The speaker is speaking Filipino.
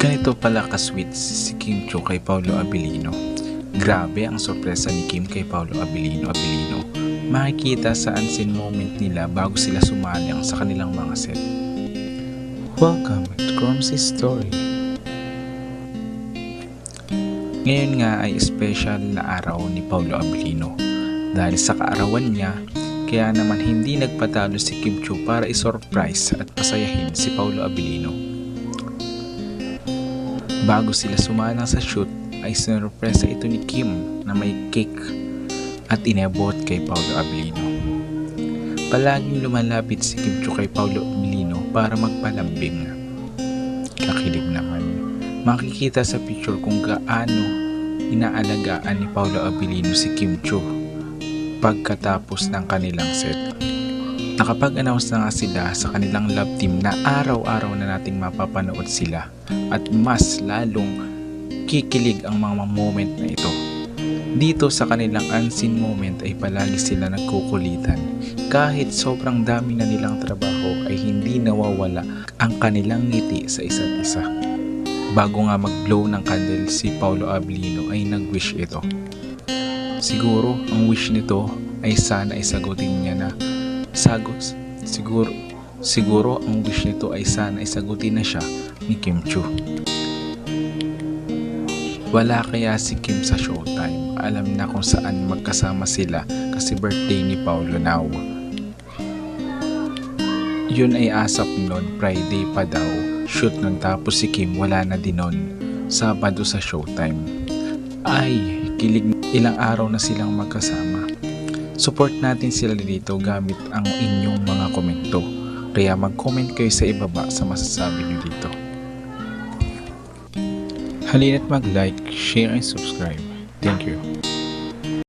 Ganito pala ka-sweet si Kim Cho kay Paulo Abilino. Grabe ang sorpresa ni Kim kay Paulo Abilino Abilino. Makikita sa unseen moment nila bago sila sumalang sa kanilang mga set. Welcome to Cromsy's Story. Ngayon nga ay special na araw ni Paulo Abilino. Dahil sa kaarawan niya, kaya naman hindi nagpatalo si Kim Cho para isurprise at pasayahin si Paulo Abilino. Bago sila sumalang sa shoot, ay sinurpresa ito ni Kim na may cake at inabot kay Paulo Abilino. Palaging lumalapit si Kim Cho kay Paulo Abilino para magpalambing. Kakilig naman. Makikita sa picture kung gaano inaalagaan ni Paulo Abilino si Kim Cho pagkatapos ng kanilang set. Nakapag-announce na nga sila sa kanilang love team na araw-araw na nating mapapanood sila at mas lalong kikilig ang mga moment na ito. Dito sa kanilang unseen moment ay palagi sila nagkukulitan. Kahit sobrang dami na nilang trabaho ay hindi nawawala ang kanilang ngiti sa isa't isa. Bago nga mag-blow ng candle si Paulo Ablino ay nag-wish ito. Siguro ang wish nito ay sana ay niya na sagos. Siguro siguro ang wish nito ay sana ay sagutin na siya ni Kim Chu. Wala kaya si Kim sa showtime. Alam na kung saan magkasama sila kasi birthday ni Paulo now. Yun ay asap nun, Friday pa daw. Shoot nun tapos si Kim wala na din nun. Sabado sa showtime. Ay, kilig ilang araw na silang magkasama. Support natin sila dito gamit ang inyong mga komento. Kaya mag-comment kayo sa ibaba sa masasabi nyo dito. Halina't mag-like, share, and subscribe. Thank you.